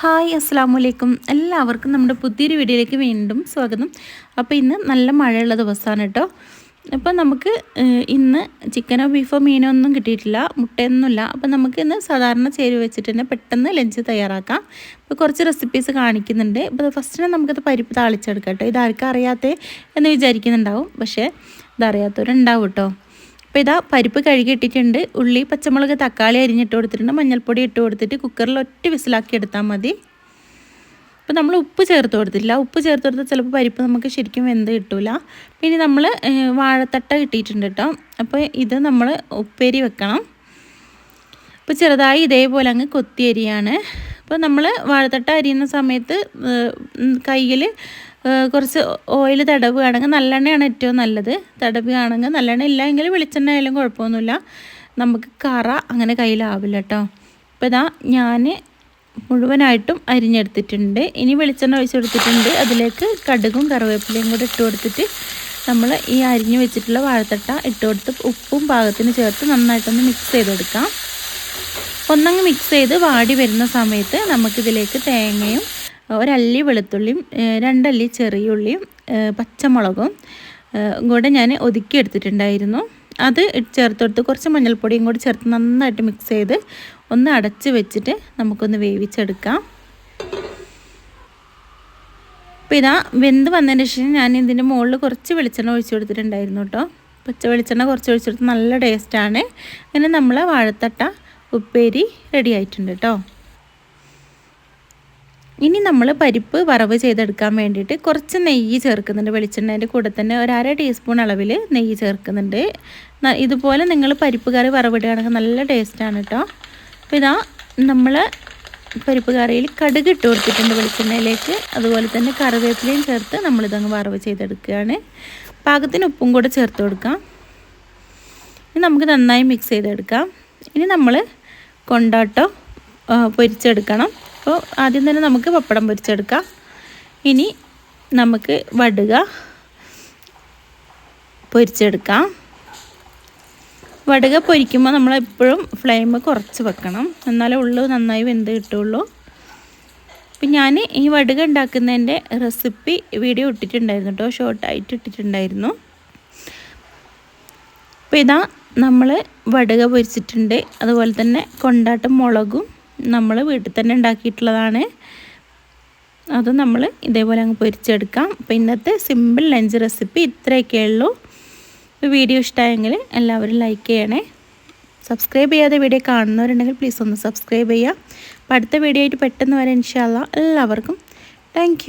Hi അസ്സാം വലൈക്കും എല്ലാവർക്കും നമ്മുടെ പുതിയൊരു വീഡിയോയിലേക്ക് വീണ്ടും സ്വാഗതം. അപ്പോൾ ഇന്ന് നല്ല മഴയുള്ള ദിവസമാണ് കേട്ടോ. അപ്പോൾ നമുക്ക് ഇന്ന് ചിക്കനോ ബീഫോ മീനോ ഒന്നും കിട്ടിയിട്ടില്ല മുട്ടയൊന്നുമില്ല. അപ്പോൾ നമുക്ക് ഇന്ന് സാധാരണ ചേരുവ വെച്ചിട്ട് തന്നെ പെട്ടെന്ന് ലഞ്ച് തയ്യാറാക്കാം. അപ്പോൾ കുറച്ച് റെസിപ്പീസ് കാണിക്കുന്നുണ്ട്. ഇപ്പോൾ ഫസ്റ്റിനെ നമുക്കത് പരിപ്പ് താളിച്ചെടുക്കാം കേട്ടോ. ഇതാർക്കും അറിയാത്തേ എന്ന് വിചാരിക്കുന്നുണ്ടാവും. പക്ഷേ ഇതറിയാത്തവരുണ്ടാവും കേട്ടോ. അപ്പോൾ ഇതാ പരിപ്പ് കഴുകി ഇട്ടിട്ടുണ്ട് ഉള്ളി പച്ചമുളക് തക്കാളി അരിഞ്ഞിട്ട് കൊടുത്തിട്ടുണ്ട്. മഞ്ഞൾപ്പൊടി ഇട്ട് കൊടുത്തിട്ട് കുക്കറിൽ ഒറ്റ വിസിലാക്കി എടുത്താൽ മതി. അപ്പോൾ നമ്മൾ ഉപ്പ് ചേർത്ത് കൊടുത്തില്ല ഉപ്പ് ചേർത്ത് കൊടുത്താൽ ചിലപ്പോൾ പരിപ്പ് നമുക്ക് ശരിക്കും വെന്ത് കിട്ടില്ല പിന്നെ നമ്മൾ വാഴത്തട്ട കിട്ടിയിട്ടുണ്ട് കേട്ടോ. അപ്പോൾ ഇത് നമ്മൾ ഉപ്പേരി വെക്കണം. അപ്പോൾ ചെറുതായി ഇതേപോലെ അങ്ങ് കൊത്തി അരിയാണ് അപ്പോൾ നമ്മൾ വാഴത്തട്ട അരിയുന്ന സമയത്ത് കയ്യിൽ കുറച്ച് ഓയിൽ തടവുകയാണെങ്കിൽ നല്ലെണ്ണയാണ് ഏറ്റവും നല്ലത്. തടവുകയാണെങ്കിൽ നല്ലെണ്ണ ഇല്ല എങ്കിൽ വെളിച്ചെണ്ണ ആയാലും കുഴപ്പമൊന്നുമില്ല. നമുക്ക് കറ അങ്ങനെ കയ്യിലാവില്ല കേട്ടോ. അപ്പോൾ ഇതാ ഞാൻ മുഴുവനായിട്ടും അരിഞ്ഞെടുത്തിട്ടുണ്ട്. ഇനി വെളിച്ചെണ്ണ ഒഴിച്ചെടുത്തിട്ടുണ്ട് അതിലേക്ക് കടുകും കറിവേപ്പിലയും കൂടെ ഇട്ട് കൊടുത്തിട്ട് നമ്മൾ ഈ അരിഞ്ഞു വെച്ചിട്ടുള്ള വാഴത്തട്ട ഇട്ട് കൊടുത്ത് ഉപ്പും പാകത്തിന് ചേർത്ത് നന്നായിട്ടൊന്ന് മിക്സ് ചെയ്തെടുക്കാം. ഒന്നങ്ങ് മിക്സ് ചെയ്ത് വാടി വരുന്ന സമയത്ത് നമുക്കിതിലേക്ക് തേങ്ങയും ഒരല്ലി വെളുത്തുള്ളിയും രണ്ടല്ലി ചെറിയുള്ളിയും പച്ചമുളകും കൂടെ ഞാൻ ഒതുക്കി എടുത്തിട്ടുണ്ടായിരുന്നു. അത് ചേർത്തെടുത്ത് കുറച്ച് മഞ്ഞൾപ്പൊടിയും കൂടി ചേർത്ത് നന്നായിട്ട് മിക്സ് ചെയ്ത് ഒന്ന് അടച്ച് വെച്ചിട്ട് നമുക്കൊന്ന് വേവിച്ചെടുക്കാം. അപ്പോൾ ഇതാ വെന്ത് വന്നതിന് ശേഷം ഞാൻ ഇതിന്റെ മുകളിൽ കുറച്ച് വെളിച്ചെണ്ണ ഒഴിച്ചു കൊടുത്തിട്ടുണ്ടായിരുന്നു കേട്ടോ. പച്ച വെളിച്ചെണ്ണ കുറച്ച് ഒഴിച്ചെടുത്ത് നല്ല ടേസ്റ്റാണ് അങ്ങനെ നമ്മൾ വാഴത്തട്ട ഉപ്പേരി റെഡി ആയിട്ടുണ്ട് കേട്ടോ ഇനി നമ്മൾ പരിപ്പ് വറവ് ചെയ്തെടുക്കാൻ വേണ്ടിയിട്ട് കുറച്ച് നെയ്യ് ചേർക്കുന്നുണ്ട്. വെളിച്ചെണ്ണേന്റെ കൂടെ തന്നെ ഒരു അര ടീസ്പൂൺ അളവിൽ നെയ്യ് ചേർക്കുന്നുണ്ട്. ഇതുപോലെ നിങ്ങൾ പരിപ്പ് കറി വറവിടുകയാണെങ്കിൽ നല്ല ടേസ്റ്റാണ് കേട്ടോ അപ്പോൾ ഇതാ നമ്മൾ പരിപ്പ് കറിയിൽ കടുക് ഇട്ട് കൊടുത്തിട്ടുണ്ട് വെളിച്ചെണ്ണയിലേക്ക്. അതുപോലെ തന്നെ കറിവേപ്പിലയും ചേർത്ത് നമ്മളിതങ്ങ് വറവ് ചെയ്തെടുക്കുകയാണ്. പാകത്തിന് ഉപ്പും കൂടെ ചേർത്ത് കൊടുക്കാം. ഇനി നമുക്ക് നന്നായി മിക്സ് ചെയ്തെടുക്കാം. ഇനി നമ്മൾ കൊണ്ടാട്ടോ പൊരിച്ചെടുക്കണം. അപ്പോൾ ആദ്യം തന്നെ നമുക്ക് പപ്പടം പൊരിച്ചെടുക്കാം. ഇനി നമുക്ക് വടുക പൊരിച്ചെടുക്കാം. വടുക പൊരിക്കുമ്പോൾ നമ്മൾ എപ്പോഴും ഫ്ലെയിം കുറച്ച് വെക്കണം. എന്നാലേ ഉള്ളു നന്നായി വെന്ത് കിട്ടുള്ളൂ അപ്പം ഞാൻ ഈ വടുക ഉണ്ടാക്കുന്നതിന്റെ റെസിപ്പി വീഡിയോ ഇട്ടിട്ടുണ്ടായിരുന്നു കേട്ടോ ഷോർട്ടായിട്ട് ഇട്ടിട്ടുണ്ടായിരുന്നു. അപ്പോൾ ഇതാ നമ്മൾ വടുക പൊരിച്ചിട്ടുണ്ട്. അതുപോലെ തന്നെ കൊണ്ടാട്ടം മുളകും നമ്മൾ വീട്ടിൽ തന്നെ ഉണ്ടാക്കിയിട്ടുള്ളതാണ്. അത് നമ്മൾ ഇതേപോലെ അങ്ങ് പൊരിച്ചെടുക്കാം. അപ്പോൾ ഇന്നത്തെ സിമ്പിൾ ലഞ്ച് റെസിപ്പി ഇത്രയൊക്കെ ഉള്ളൂ. വീഡിയോ ഇഷ്ടമായെങ്കിൽ എല്ലാവരും ലൈക്ക് ചെയ്യണേ. സബ്സ്ക്രൈബ് ചെയ്യാതെ വീഡിയോ കാണുന്നവരുണ്ടെങ്കിൽ പ്ലീസ് ഒന്ന് സബ്സ്ക്രൈബ് ചെയ്യുക. അപ്പോൾ അടുത്ത വീഡിയോ ആയിട്ട് പെട്ടെന്ന് വരെ ഇൻഷാല്ല എല്ലാവർക്കും താങ്ക്